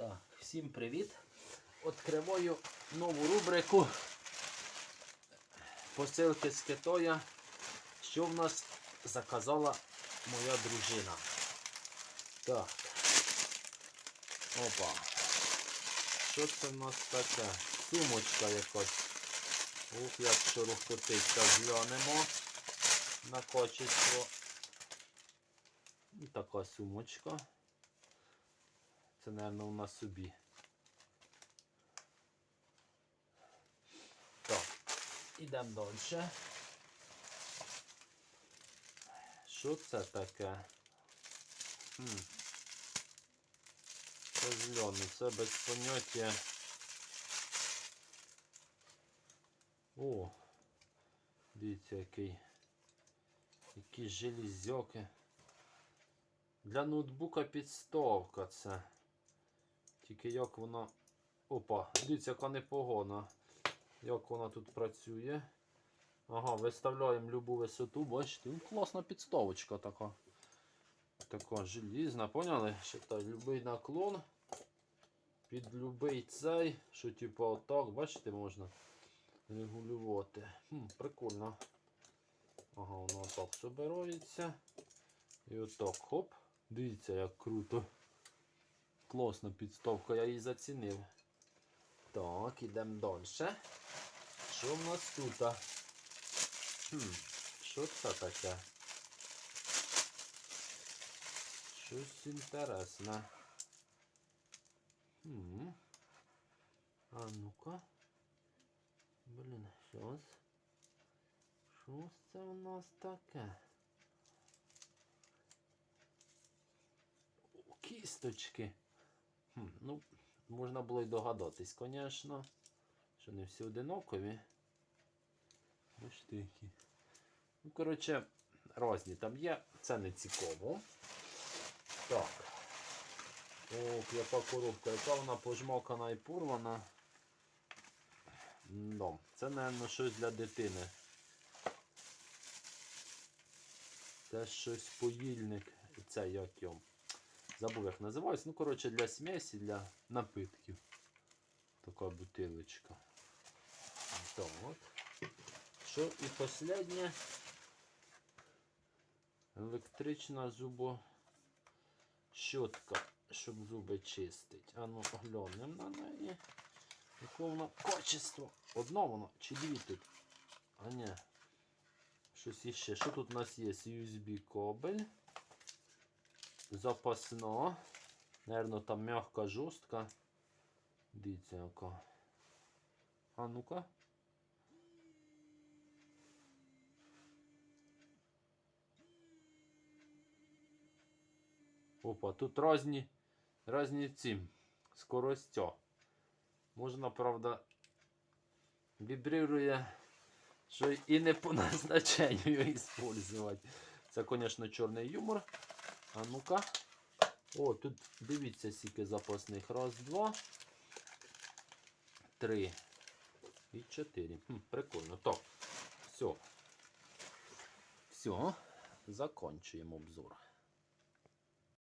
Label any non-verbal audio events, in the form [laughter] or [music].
Так, всім привіт! Відкриваю нову рубрику посилки з Китая, що в нас заказала моя дружина. Так. Опа. Що це в нас таке? Сумочка якась. Ух, як шурухкотиться, зглянемо на качество. І така сумочка. Це, мабуть, у нас собі. Так, ідемо далі. Що це таке? Хм. Це зелений, це без поняття. О, дивіться, який. Які железяки. Для ноутбука підставка це. Тільки як вона... Опа, дивіться, яка непогана. Як вона тут працює. Ага, виставляємо любу висоту, бачите, ну, класна підставочка така. Така желізна, поняли? Считай, любий наклон. Під любий цей, що типу отак, бачите, можна регулювати. Хм, Прикольно. Ага, воно отак собирається. І отак, хоп. Дивіться, як круто. Класна підставка, я її зацінив. Так, ідемо далі. Що в нас тут? Хм, що це таке? Щось інтересне. Хм. А ну-ка. Блін, щось. Що це у нас таке? О, Кісточки. Хм, ну, можна було й догадатись, звісно, що не всі одинокові. Які. Ну, коротше, різні там є, це не цікаво. Так. Ох, яка коробка, яка вона пожмакана і порвана. Ну, це, мабуть, щось для дитини. Це щось поїльник. Це як його. Забув, як називається. Ну, коротше, для смесі, для напитків. Така бутилочка. Так. Що і останнє. Електрична зубощотка, щоб зуби чистить. А ну глянемо на неї. Яке воно качество. Одно воно чи дві тут? А ні. Щось іще. Що тут у нас є? USB кабель. Запасно. Наверно, там м'яка жорстка. Дивіться яка. А ну-ка. Опа, тут різні, різні ці скоростя. Можна, правда, вібрирує, що і не по [laughs] назначенню його використовувати. Це, звісно, чорний юмор. А ну-ка. О, тут дивіться, скільки запасних. Раз, два, три і чотири. Хм, прикольно. Так, все. Все, закінчуємо обзор.